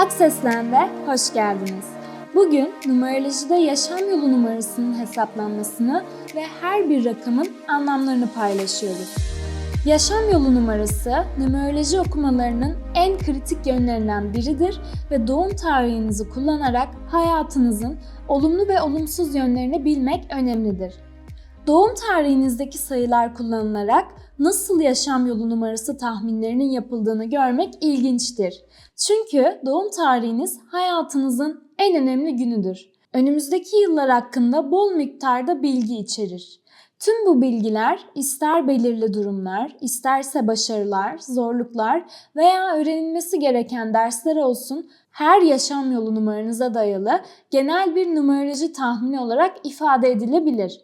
Akseslen'de hoş geldiniz. Bugün numerolojide yaşam yolu numarasının hesaplanmasını ve her bir rakamın anlamlarını paylaşıyoruz. Yaşam yolu numarası numeroloji okumalarının en kritik yönlerinden biridir ve doğum tarihinizi kullanarak hayatınızın olumlu ve olumsuz yönlerini bilmek önemlidir. Doğum tarihinizdeki sayılar kullanılarak nasıl yaşam yolu numarası tahminlerinin yapıldığını görmek ilginçtir. Çünkü doğum tarihiniz hayatınızın en önemli günüdür. Önümüzdeki yıllar hakkında bol miktarda bilgi içerir. Tüm bu bilgiler ister belirli durumlar, isterse başarılar, zorluklar veya öğrenilmesi gereken dersler olsun her yaşam yolu numaranıza dayalı genel bir numeroloji tahmini olarak ifade edilebilir.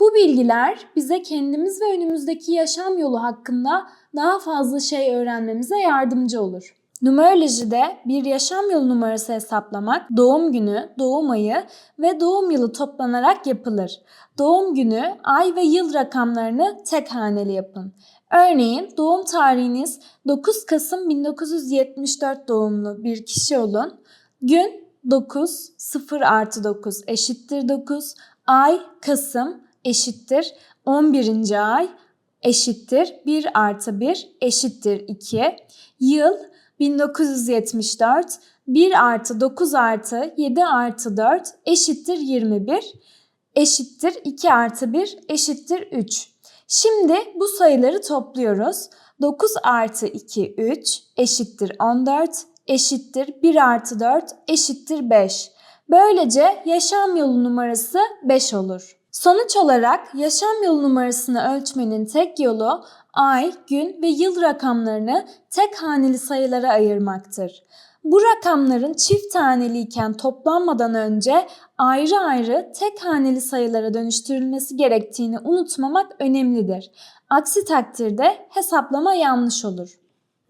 Bu bilgiler bize kendimiz ve önümüzdeki yaşam yolu hakkında daha fazla şey öğrenmemize yardımcı olur. Numerolojide bir yaşam yolu numarası hesaplamak doğum günü, doğum ayı ve doğum yılı toplanarak yapılır. Doğum günü, ay ve yıl rakamlarını tek haneli yapın. Örneğin doğum tarihiniz 9 Kasım 1974 doğumlu bir kişi olun. Gün 9, 0 artı 9 eşittir 9, ay Kasım eşittir 11. ay eşittir 1 artı 1 eşittir 2. Yıl 1974 1 artı 9 artı 7 artı 4 eşittir 21 eşittir 2 artı 1 eşittir 3. Şimdi bu sayıları topluyoruz. 9 artı 2 3 eşittir 14 eşittir 1 artı 4 eşittir 5. Böylece yaşam yolu numarası 5 olur. Sonuç olarak yaşam yolu numarasını ölçmenin tek yolu ay, gün ve yıl rakamlarını tek haneli sayılara ayırmaktır. Bu rakamların çift taneliyken toplanmadan önce ayrı ayrı tek haneli sayılara dönüştürülmesi gerektiğini unutmamak önemlidir. Aksi takdirde hesaplama yanlış olur.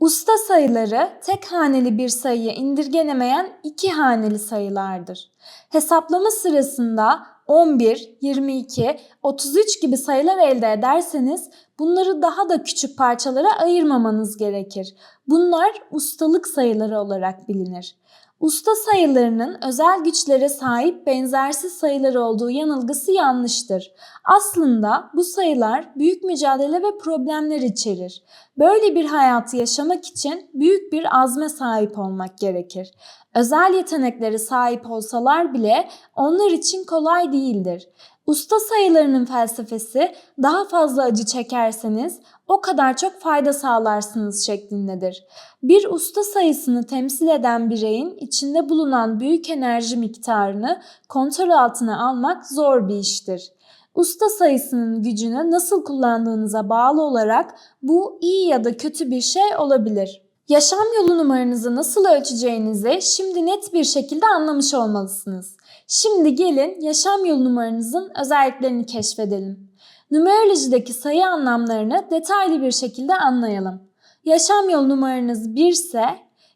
Usta sayıları tek haneli bir sayıya indirgenemeyen iki haneli sayılardır. Hesaplama sırasında 11, 22, 33 gibi sayılar elde ederseniz bunları daha da küçük parçalara ayırmamanız gerekir. Bunlar ustalık sayıları olarak bilinir. Usta sayılarının özel güçlere sahip benzersiz sayılar olduğu yanılgısı yanlıştır. Aslında bu sayılar büyük mücadele ve problemler içerir. Böyle bir hayatı yaşamak için büyük bir azme sahip olmak gerekir. Özel yeteneklere sahip olsalar bile onlar için kolay değildir. Usta sayılarının felsefesi daha fazla acı çekerseniz o kadar çok fayda sağlarsınız şeklindedir. Bir usta sayısını temsil eden bireyin içinde bulunan büyük enerji miktarını kontrol altına almak zor bir iştir. Usta sayısının gücünü nasıl kullandığınıza bağlı olarak bu iyi ya da kötü bir şey olabilir. Yaşam yolu numaranızı nasıl ölçeceğinizi şimdi net bir şekilde anlamış olmalısınız. Şimdi gelin yaşam yolu numaranızın özelliklerini keşfedelim. Numerolojideki sayı anlamlarını detaylı bir şekilde anlayalım. Yaşam yolu numaranız 1 ise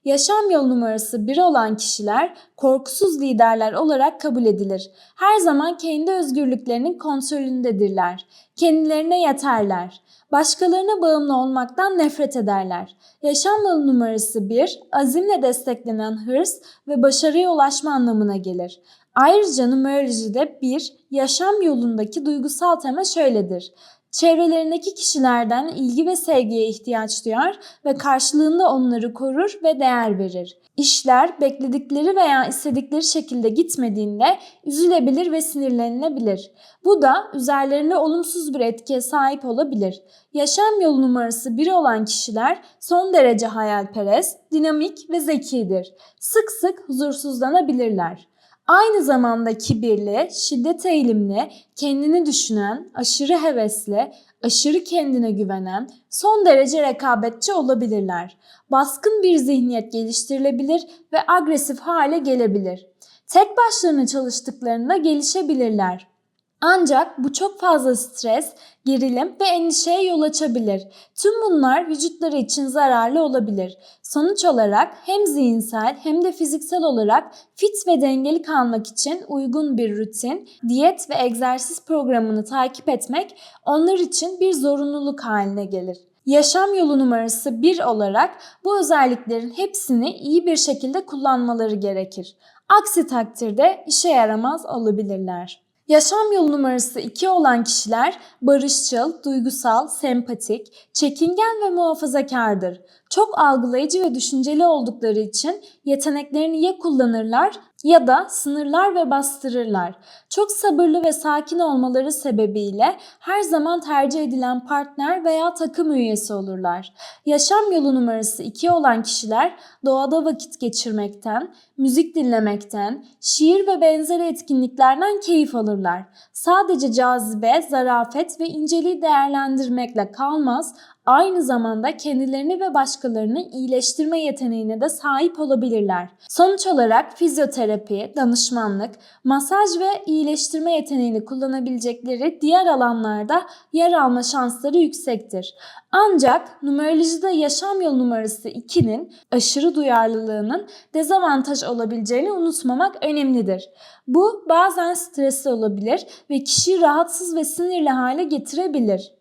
yaşam yolu numarası 1 olan kişiler korkusuz liderler olarak kabul edilir. Her zaman kendi özgürlüklerinin kontrolündedirler. Kendilerine yeterler. Başkalarına bağımlı olmaktan nefret ederler. Yaşam yolu numarası 1, azimle desteklenen hırs ve başarıya ulaşma anlamına gelir. Ayrıca numerolojide bir yaşam yolundaki duygusal tema şöyledir. Çevrelerindeki kişilerden ilgi ve sevgiye ihtiyaç duyar ve karşılığında onları korur ve değer verir. İşler bekledikleri veya istedikleri şekilde gitmediğinde üzülebilir ve sinirlenilebilir. Bu da üzerlerine olumsuz bir etkiye sahip olabilir. Yaşam yolu numarası 1 olan kişiler son derece hayalperest, dinamik ve zekidir. Sık sık huzursuzlanabilirler. Aynı zamanda kibirli, şiddet eğilimli, kendini düşünen, aşırı hevesli, aşırı kendine güvenen, son derece rekabetçi olabilirler. Baskın bir zihniyet geliştirilebilir ve agresif hale gelebilir. Tek başlarına çalıştıklarında gelişebilirler. Ancak bu çok fazla stres, gerilim ve endişeye yol açabilir. Tüm bunlar vücutları için zararlı olabilir. Sonuç olarak hem zihinsel hem de fiziksel olarak fit ve dengeli kalmak için uygun bir rutin, diyet ve egzersiz programını takip etmek onlar için bir zorunluluk haline gelir. Yaşam yolu numarası 1 olarak bu özelliklerin hepsini iyi bir şekilde kullanmaları gerekir. Aksi takdirde işe yaramaz olabilirler. Yaşam yolu numarası 2 olan kişiler barışçıl, duygusal, sempatik, çekingen ve muhafazakardır. Çok algılayıcı ve düşünceli oldukları için yeteneklerini ya kullanırlar ya da sınırlar ve bastırırlar. Çok sabırlı ve sakin olmaları sebebiyle her zaman tercih edilen partner veya takım üyesi olurlar. Yaşam yolu numarası 2 olan kişiler doğada vakit geçirmekten, müzik dinlemekten, şiir ve benzeri etkinliklerden keyif alırlar. Sadece cazibe, zarafet ve inceliği değerlendirmekle kalmaz, aynı zamanda kendilerini ve başkalarını iyileştirme yeteneğine de sahip olabilirler. Sonuç olarak fizyoterapi, danışmanlık, masaj ve iyileştirme yeteneğini kullanabilecekleri diğer alanlarda yer alma şansları yüksektir. Ancak numerolojide yaşam yolu numarası 2'nin aşırı duyarlılığının dezavantaj olabileceğini unutmamak önemlidir. Bu bazen stresli olabilir ve kişiyi rahatsız ve sinirli hale getirebilir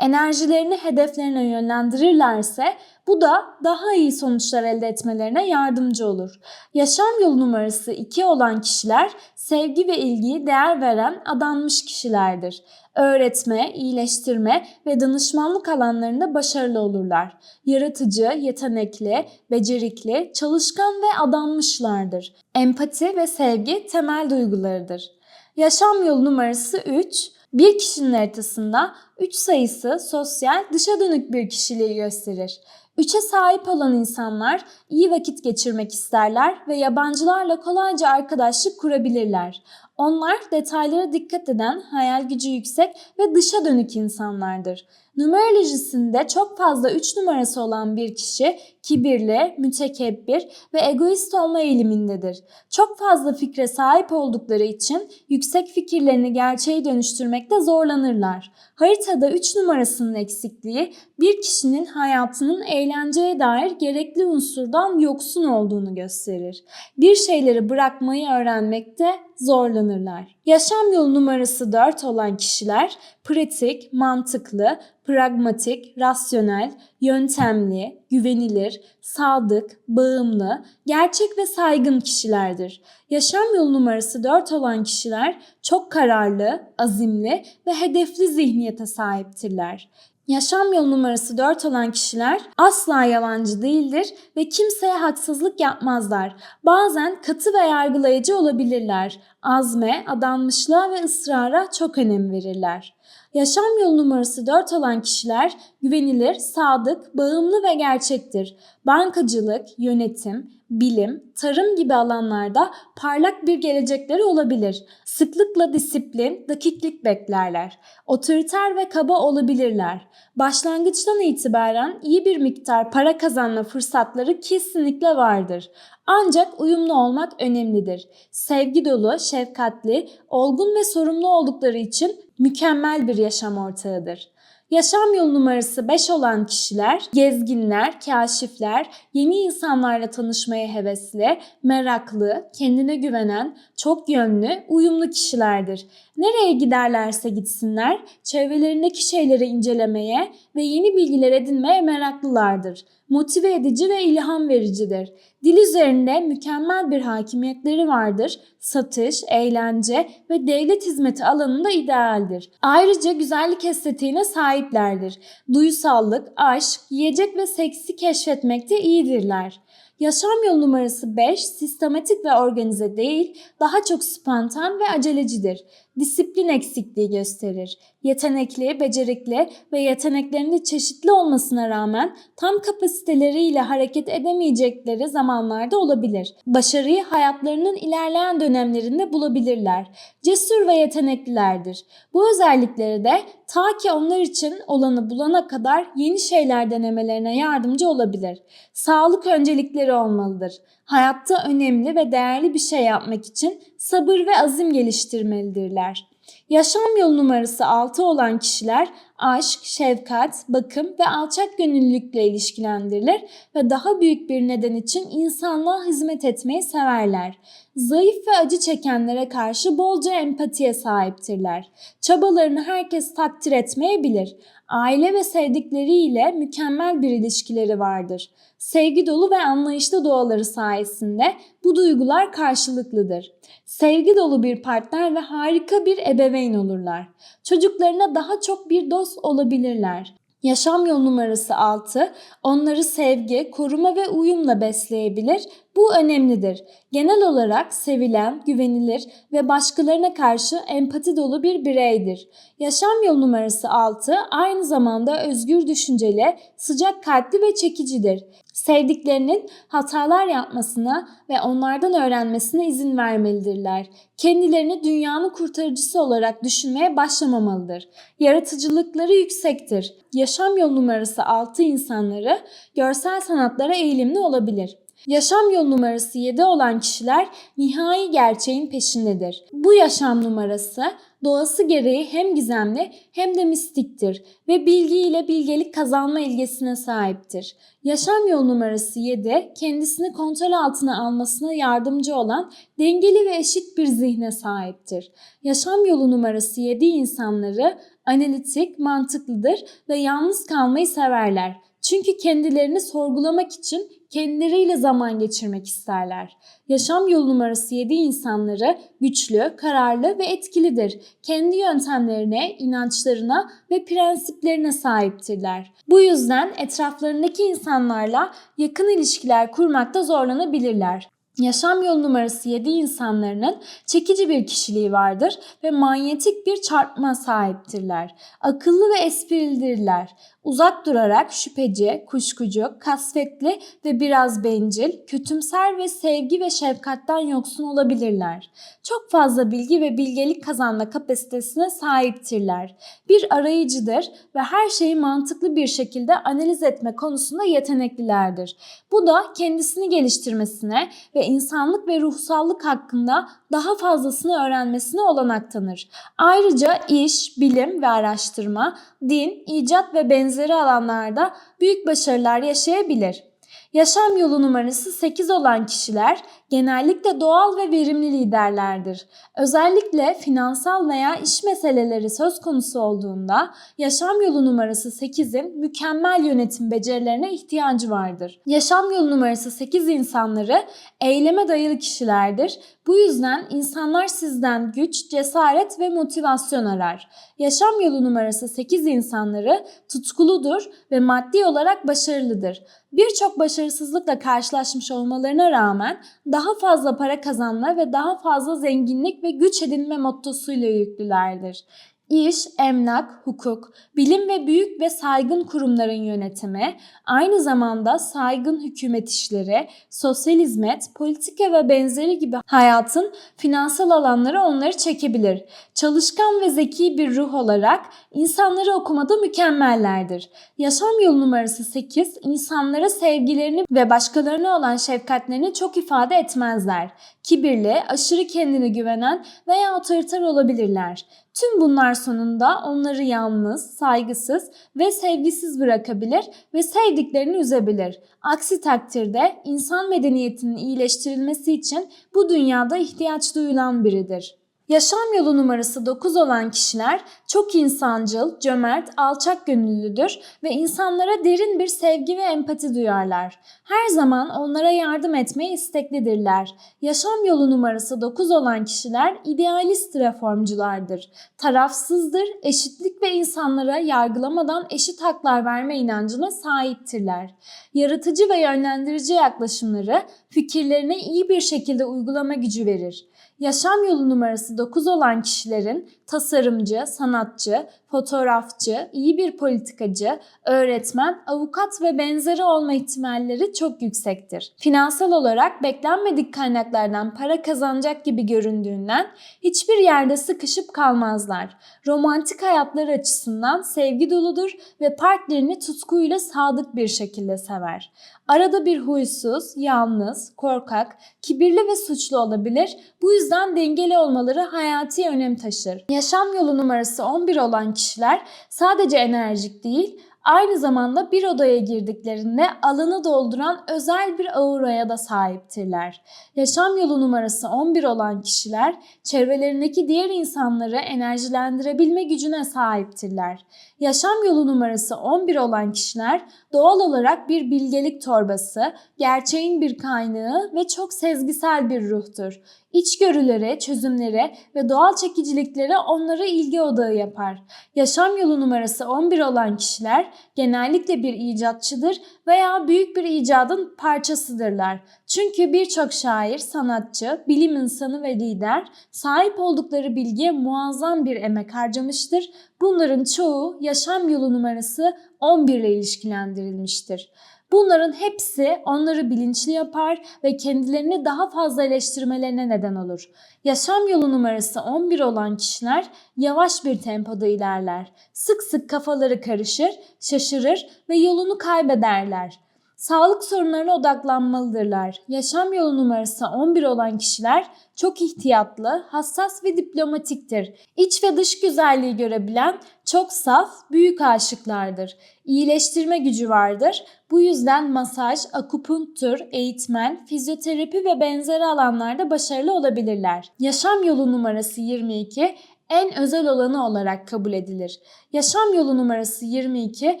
enerjilerini hedeflerine yönlendirirlerse bu da daha iyi sonuçlar elde etmelerine yardımcı olur. Yaşam yolu numarası 2 olan kişiler sevgi ve ilgiyi değer veren adanmış kişilerdir. Öğretme, iyileştirme ve danışmanlık alanlarında başarılı olurlar. Yaratıcı, yetenekli, becerikli, çalışkan ve adanmışlardır. Empati ve sevgi temel duygularıdır. Yaşam yolu numarası 3, bir kişinin haritasında 3 sayısı sosyal, dışa dönük bir kişiliği gösterir. 3'e sahip olan insanlar iyi vakit geçirmek isterler ve yabancılarla kolayca arkadaşlık kurabilirler. Onlar detaylara dikkat eden, hayal gücü yüksek ve dışa dönük insanlardır. Numerolojisinde çok fazla 3 numarası olan bir kişi kibirli, mütekebbir ve egoist olma eğilimindedir. Çok fazla fikre sahip oldukları için yüksek fikirlerini gerçeğe dönüştürmekte zorlanırlar. Haritada 3 numarasının eksikliği bir kişinin hayatının eğlenceye dair gerekli unsurdan yoksun olduğunu gösterir. Bir şeyleri bırakmayı öğrenmekte zorlanırlar. Yaşam yolu numarası 4 olan kişiler pratik, mantıklı, pragmatik, rasyonel, yöntemli, güvenilir, sadık, bağımlı, gerçek ve saygın kişilerdir. Yaşam yolu numarası 4 olan kişiler çok kararlı, azimli ve hedefli zihniyete sahiptirler. Yaşam yolu numarası 4 olan kişiler asla yalancı değildir ve kimseye haksızlık yapmazlar. Bazen katı ve yargılayıcı olabilirler. Azme, adanmışlığa ve ısrara çok önem verirler. Yaşam yolu numarası 4 olan kişiler güvenilir, sadık, bağımlı ve gerçektir. Bankacılık, yönetim, bilim, tarım gibi alanlarda parlak bir gelecekleri olabilir. Sıklıkla disiplin, dakiklik beklerler. Otoriter ve kaba olabilirler. Başlangıçtan itibaren iyi bir miktar para kazanma fırsatları kesinlikle vardır. Ancak uyumlu olmak önemlidir. Sevgi dolu, şefkatli, olgun ve sorumlu oldukları için mükemmel bir yaşam ortağıdır. Yaşam yolu numarası 5 olan kişiler gezginler, kaşifler, yeni insanlarla tanışmaya hevesli, meraklı, kendine güvenen, çok yönlü, uyumlu kişilerdir. Nereye giderlerse gitsinler, çevrelerindeki şeyleri incelemeye ve yeni bilgiler edinmeye meraklılardır. Motive edici ve ilham vericidir. Dil üzerinde mükemmel bir hakimiyetleri vardır. Satış, eğlence ve devlet hizmeti alanında idealdir. Ayrıca güzellik estetiğine sahiplerdir. Duyusallık, aşk, yiyecek ve seksi keşfetmekte iyidirler. Yaşam yolu numarası 5 sistematik ve organize değil, daha çok spontan ve acelecidir. Disiplin eksikliği gösterir. Yetenekli, becerikli ve yeteneklerinde çeşitli olmasına rağmen tam kapasiteleriyle hareket edemeyecekleri zamanlarda olabilir. Başarıyı hayatlarının ilerleyen dönemlerinde bulabilirler. Cesur ve yeteneklilerdir. Bu özellikleri de ta ki onlar için olanı bulana kadar yeni şeyler denemelerine yardımcı olabilir. Sağlık öncelikleri olmalıdır. Hayatta önemli ve değerli bir şey yapmak için sabır ve azim geliştirmelidirler. Yaşam yolu numarası 6 olan kişiler aşk, şefkat, bakım ve alçak gönüllülükle ilişkilendirilir ve daha büyük bir neden için insanlığa hizmet etmeyi severler. Zayıf ve acı çekenlere karşı bolca empatiye sahiptirler. Çabalarını herkes takdir etmeyebilir. Aile ve sevdikleriyle mükemmel bir ilişkileri vardır. Sevgi dolu ve anlayışlı doğaları sayesinde bu duygular karşılıklıdır. Sevgi dolu bir partner ve harika bir ebeveyn olurlar. Çocuklarına daha çok bir dost olabilirler. Yaşam yolu numarası 6 onları sevgi, koruma ve uyumla besleyebilir. Bu önemlidir. Genel olarak sevilen, güvenilir ve başkalarına karşı empati dolu bir bireydir. Yaşam yolu numarası 6 aynı zamanda özgür düşünceli, sıcak kalpli ve çekicidir. Sevdiklerinin hatalar yapmasına ve onlardan öğrenmesine izin vermelidirler. Kendilerini dünyanın kurtarıcısı olarak düşünmeye başlamamalıdır. Yaratıcılıkları yüksektir. Yaşam yolu numarası 6 insanları görsel sanatlara eğilimli olabilir. Yaşam yolu numarası 7 olan kişiler nihai gerçeğin peşindedir. Bu yaşam numarası doğası gereği hem gizemli hem de mistiktir ve bilgi ile bilgelik kazanma ilgesine sahiptir. Yaşam yolu numarası 7 kendisini kontrol altına almasına yardımcı olan dengeli ve eşit bir zihne sahiptir. Yaşam yolu numarası 7 insanları analitik, mantıklıdır ve yalnız kalmayı severler. Çünkü kendilerini sorgulamak için kendileriyle zaman geçirmek isterler. Yaşam yolu numarası 7 insanları güçlü, kararlı ve etkilidir. Kendi yöntemlerine, inançlarına ve prensiplerine sahiptirler. Bu yüzden etraflarındaki insanlarla yakın ilişkiler kurmakta zorlanabilirler. Yaşam yolu numarası 7 insanlarının çekici bir kişiliği vardır ve manyetik bir çarpma sahiptirler. Akıllı ve esprilidirler. Uzak durarak şüpheci, kuşkucu, kasvetli ve biraz bencil, kötümser ve sevgi ve şefkatten yoksun olabilirler. Çok fazla bilgi ve bilgelik kazanma kapasitesine sahiptirler. Bir arayıcıdır ve her şeyi mantıklı bir şekilde analiz etme konusunda yeteneklilerdir. Bu da kendisini geliştirmesine ve insanlık ve ruhsallık hakkında daha fazlasını öğrenmesine olanak tanır. Ayrıca iş, bilim ve araştırma, din, icat ve benzeri alanlarda büyük başarılar yaşayabilir. Yaşam yolu numarası 8 olan kişiler genellikle doğal ve verimli liderlerdir. Özellikle finansal veya iş meseleleri söz konusu olduğunda yaşam yolu numarası 8'in mükemmel yönetim becerilerine ihtiyacı vardır. Yaşam yolu numarası 8 insanları eyleme dayalı kişilerdir. Bu yüzden insanlar sizden güç, cesaret ve motivasyon arar. Yaşam yolu numarası 8 insanları tutkuludur ve maddi olarak başarılıdır. Birçok başarısızlıkla karşılaşmış olmalarına rağmen daha fazla para kazanma ve daha fazla zenginlik ve güç edinme mottosuyla yüklülerdir. İş, emlak, hukuk, bilim ve büyük ve saygın kurumların yönetimi, aynı zamanda saygın hükümet işleri, sosyal hizmet, politika ve benzeri gibi hayatın finansal alanları onları çekebilir. Çalışkan ve zeki bir ruh olarak insanları okumada mükemmellerdir. Yaşam yolu numarası 8, insanlara sevgilerini ve başkalarına olan şefkatlerini çok ifade etmezler. Kibirli, aşırı kendine güvenen veya otoriter olabilirler. Tüm bunlar sonunda onları yalnız, saygısız ve sevgisiz bırakabilir ve sevdiklerini üzebilir. Aksi takdirde insan medeniyetinin iyileştirilmesi için bu dünyada ihtiyaç duyulan biridir. Yaşam yolu numarası 9 olan kişiler çok insancıl, cömert, alçak gönüllüdür ve insanlara derin bir sevgi ve empati duyarlar. Her zaman onlara yardım etmeye isteklidirler. Yaşam yolu numarası 9 olan kişiler idealist reformculardır. Tarafsızdır, eşitlik ve insanlara yargılamadan eşit haklar verme inancına sahiptirler. Yaratıcı ve yönlendirici yaklaşımları fikirlerine iyi bir şekilde uygulama gücü verir. Yaşam yolu numarası 9 olan kişilerin tasarımcı, sanatçı, fotoğrafçı, iyi bir politikacı, öğretmen, avukat ve benzeri olma ihtimalleri çok yüksektir. Finansal olarak beklenmedik kaynaklardan para kazanacak gibi göründüğünden hiçbir yerde sıkışıp kalmazlar. Romantik hayatları açısından sevgi doludur ve partnerini tutkuyla sadık bir şekilde sever. Arada bir huysuz, yalnız, korkak, kibirli ve suçlu olabilir. Bu yüzden dengeli olmaları hayati önem taşır. Yaşam yolu numarası 11 olan kişiler sadece enerjik değil, aynı zamanda bir odaya girdiklerinde alanı dolduran özel bir auraya da sahiptirler. Yaşam yolu numarası 11 olan kişiler çevrelerindeki diğer insanları enerjilendirebilme gücüne sahiptirler. Yaşam yolu numarası 11 olan kişiler doğal olarak bir bilgelik torbası, gerçeğin bir kaynağı ve çok sezgisel bir ruhtur. İçgörüleri, çözümleri ve doğal çekicilikleri onları ilgi odağı yapar. Yaşam yolu numarası 11 olan kişiler genellikle bir icatçıdır veya büyük bir icadın parçasıdırlar. Çünkü birçok şair, sanatçı, bilim insanı ve lider sahip oldukları bilgiye muazzam bir emek harcamıştır. Bunların çoğu yaşam yolu numarası 11 ile ilişkilendirilmiştir. Bunların hepsi onları bilinçli yapar ve kendilerini daha fazla eleştirmelerine neden olur. Yaşam yolu numarası 11 olan kişiler yavaş bir tempoda ilerler. Sık sık kafaları karışır, şaşırır ve yolunu kaybederler. Sağlık sorunlarına odaklanmalıdırlar. Yaşam yolu numarası 11 olan kişiler çok ihtiyatlı, hassas ve diplomatiktir. İç ve dış güzelliği görebilen, çok saf, büyük aşıklardır. İyileştirme gücü vardır. Bu yüzden masaj, akupunktur, eğitmen, fizyoterapi ve benzeri alanlarda başarılı olabilirler. Yaşam yolu numarası 22 en özel olanı olarak kabul edilir. Yaşam yolu numarası 22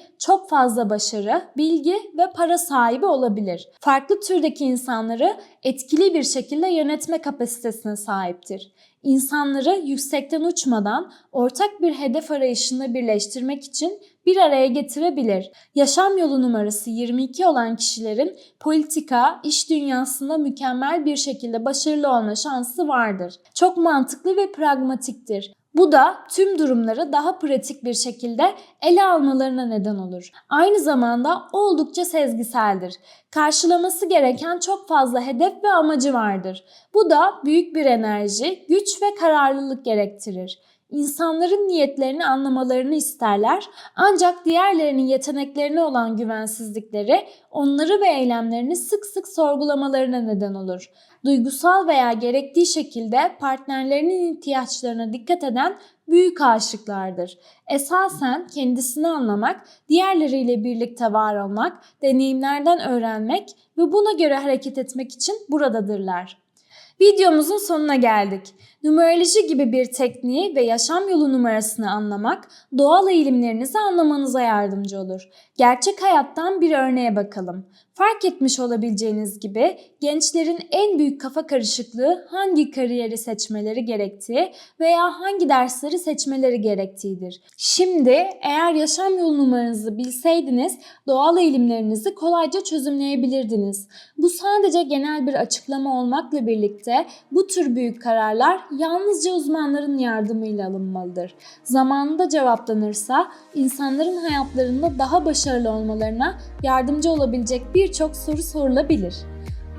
çok fazla başarı, bilgi ve para sahibi olabilir. Farklı türdeki insanları etkili bir şekilde yönetme kapasitesine sahiptir. İnsanları yüksekten uçmadan ortak bir hedef arayışında birleştirmek için bir araya getirebilir. Yaşam yolu numarası 22 olan kişilerin politika, iş dünyasında mükemmel bir şekilde başarılı olma şansı vardır. Çok mantıklı ve pragmatiktir. Bu da tüm durumları daha pratik bir şekilde ele almalarına neden olur. Aynı zamanda oldukça sezgiseldir. Karşılaması gereken çok fazla hedef ve amacı vardır. Bu da büyük bir enerji, güç ve kararlılık gerektirir. İnsanların niyetlerini anlamalarını isterler ancak diğerlerinin yeteneklerine olan güvensizlikleri onları ve eylemlerini sık sık sorgulamalarına neden olur. Duygusal veya gerektiği şekilde partnerlerinin ihtiyaçlarına dikkat eden büyük aşıklardır. Esasen kendisini anlamak, diğerleriyle birlikte var olmak, deneyimlerden öğrenmek ve buna göre hareket etmek için buradadırlar. Videomuzun sonuna geldik. Numeroloji gibi bir tekniği ve yaşam yolu numarasını anlamak doğal eğilimlerinizi anlamanıza yardımcı olur. Gerçek hayattan bir örneğe bakalım. Fark etmiş olabileceğiniz gibi gençlerin en büyük kafa karışıklığı hangi kariyeri seçmeleri gerektiği veya hangi dersleri seçmeleri gerektiğidir. Şimdi eğer yaşam yolu numaranızı bilseydiniz doğal eğilimlerinizi kolayca çözümleyebilirdiniz. Bu sadece genel bir açıklama olmakla birlikte bu tür büyük kararlar yalnızca uzmanların yardımıyla alınmalıdır. Zamanında cevaplanırsa insanların hayatlarında daha başarılı olmalarına yardımcı olabilecek birçok soru sorulabilir.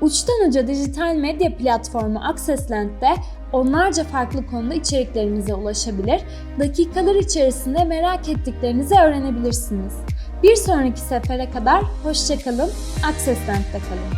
Uçtan uca dijital medya platformu Accessland'de onlarca farklı konuda içeriklerimize ulaşabilir, dakikalar içerisinde merak ettiklerinizi öğrenebilirsiniz. Bir sonraki sefere kadar hoşçakalın, Accessland'de kalın.